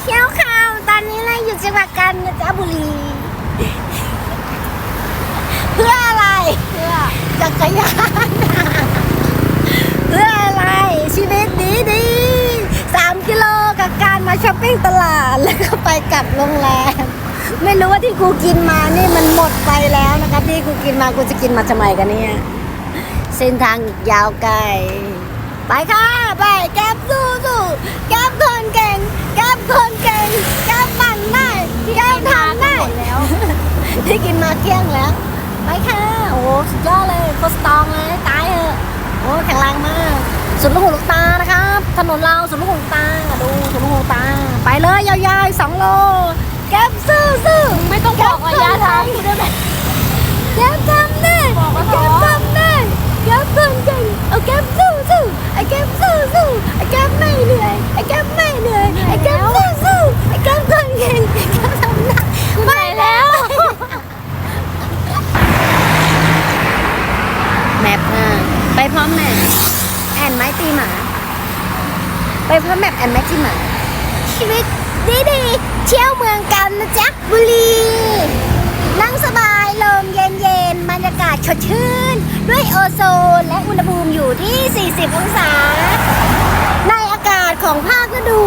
เชี่ยวข่าวตอนนี้เราอยู่จังหวัดกาญจนบุรี เพื่ออะไร เพื่อจักรยานเพื่ออะไร ชีวิตดีดีสามกิโลกับการมาช้อปปิ้งตลาด แล้วก็ไปกลับโรงแรม ไม่รู้ว่าที่กูกินมานี่มันหมดไปแล้วนะคะที่กูกินมากูจะกินมาทำไมกันเนี่ย เส้นทางอีกยาวไกล ไปค่ะ ไปแก๊บสู้สู้แก๊บคนเก่งแก๊บคนเก่งแก๊บปั่นได้แก๊บทำได้ หมดแล้ว ที่กินมาเกลี้ยงแล้ว ไปค่ะ โอ้สุดยอดเลยโคตรสตองเลย ตายเถอะโอ้แข็งแรงมาก สุดลูกหูลูกตานะครับ ถนนเราสุดลูกหูลูกตา ดูสุดลูกหูลูกตา ไปเลยยาวๆสองโล แก๊บสู้สู้อไม่ต้องบอกระยะทางกูได้ไหมแก๊บทำได้แก๊บทำได้แก๊บคนเก่งเอาแก๊บสู้สู้ไอ้แก๊บสู้สู้ไอ้แก๊บไม่เหนื่อยไอ้แก๊บไม่เหนื่อยไอ้แก๊บสู้สู้ไอ้แก๊บคนเก่งไอ้แก๊บทำได้ ไปแล้ว แมปอะไปพ ร้อมแมปแอนไม้ตีหมา ไปพร้อมแมปแอนไม้ตีหมา ชีวิตดีดีเที่ยวเมืองกันนะจ๊ะบุรี นั่งสบายลมเย็นเย็นบรรยากาศสดชื่น ด้วยโอโซนและอุณหภูมิอยู่ที่ 40 องศา ในอากาศของภาคฤดู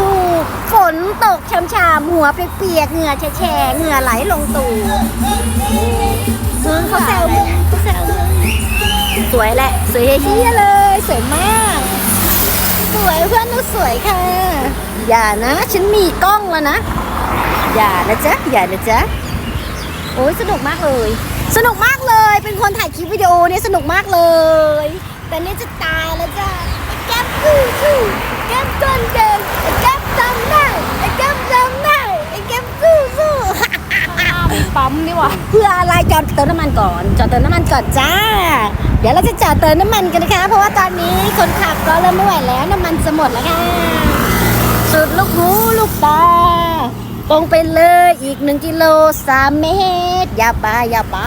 ฝนตกช่ำๆหัวเปียกเหงื่อแฉะเหงื่อไหลลงตูดเมืองเขาแซวมึงเขาแซว สวยแหละ สวยเฮียๆเลย สวยมาก สวยเพื่อนหนูสวยค่ะ อย่านะ ฉันมีกล้องแล้วนะ อย่านะจ๊ะ อย่านะจ๊ะ โอ้ยสนุกมากเลย สนุกมากเลย เป็นคนถ่ายคลิปวิดีโอเนี่ยสนุกมากเลย แต่เนี่ยจะตายแล้วจ้ะไอ้แก๊ปสู้สู้แก๊ปต้นเดินไอ้แก๊ปทำได้ไอ้แก๊ปทำได้ไอ้แก๊ปสู้สู้ปั๊มนี่หว่าเพื่ออะไรจอดเติมน้ำมันก่อน จอดเติมน้ำมันก่อนจ้า เดี๋ยวเราจะจอดเติมน้ำมันกันนะคะ เพราะว่าตอนนี้คนขับก็เริ่มไม่ไหวแล้วน้ำมันจะหมดแล้วค่ะ สุดลูกหูลูกตาตรงไปเลยอีกหนึ่งกิโลสามเมตร อย่าไปอย่าไป